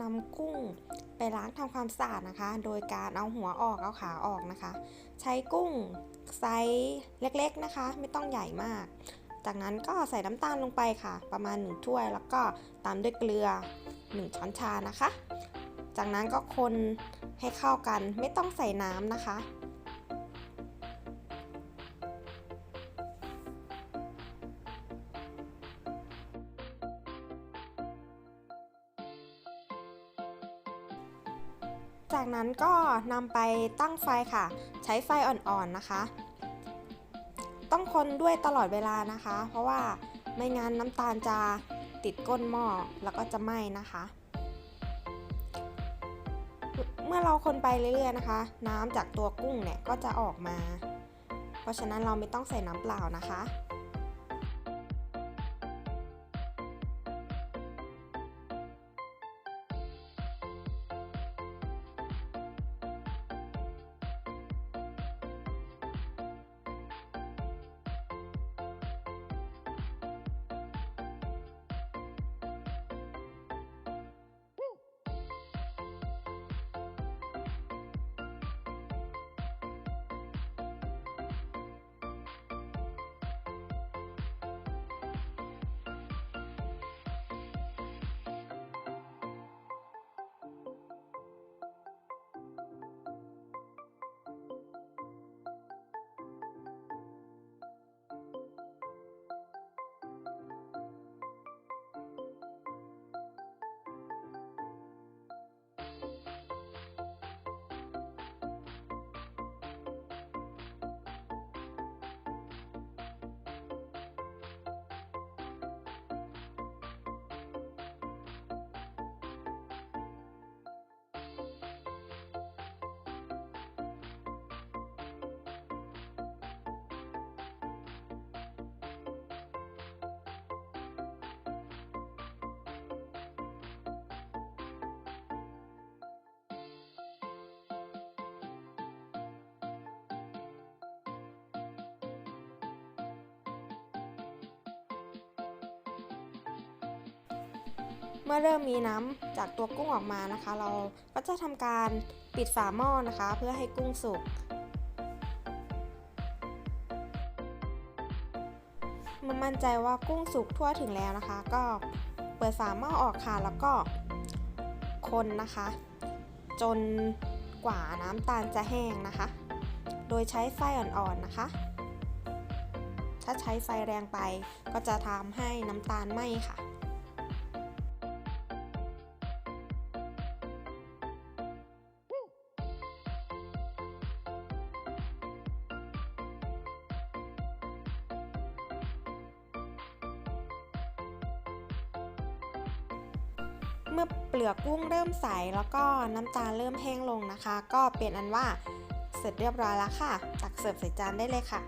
นำกุ้งไปล้างทำความสะอาดนะคะ โดยการเอาหัวออกเอาขาออกนะคะ ใช้กุ้งไซส์เล็กๆนะคะ ไม่ต้องใหญ่มาก จากนั้นก็ใส่น้ำตาลลงไปค่ะ ประมาณ 1 ถ้วย แล้วก็ตามด้วยเกลือ 1 ช้อนชานะคะ จากนั้นก็คนให้เข้ากันไม่ต้องใส่น้ำนะคะ จากนั้นก็นำไปตั้งไฟค่ะ ใช้ไฟอ่อนๆนะคะ ต้องคนด้วยตลอดเวลานะคะ เพราะว่าไม่งั้นน้ำตาลจะติดก้นหม้อแล้วก็จะไหม้นะคะ เมื่อเราคนไปเรื่อยๆนะคะ น้ำจากตัวกุ้งเนี่ยก็จะออกมา เพราะฉะนั้นเราไม่ต้องใส่น้ำเปล่านะคะ มื่อเริ่มมีน้ำจากตัวกุ้งออกมานะคะ เราก็จะทำการปิดฝาหม้อนะคะ เพื่อให้กุ้งสุกมั่นใจว่ากุ้งสุกทั่วถึงแล้วนะคะ ก็เปิดฝาหม้อออกค่ะ แล้วก็คนนะคะ จนกว่าน้ำตาลจะแห้งนะคะ โดยใช้ไฟอ่อนๆนะคะ ถ้าใช้ไฟแรงไปก็จะทำให้น้ำตาลไหม้ค่ะ เมื่อเปลือกกุ้งเริ่มใสแล้วก็น้ำตาลเริ่มแห้งลงนะคะ ก็เป็นอันว่าเสร็จเรียบร้อยแล้วค่ะ ตักเสิร์ฟใส่จานได้เลยค่ะ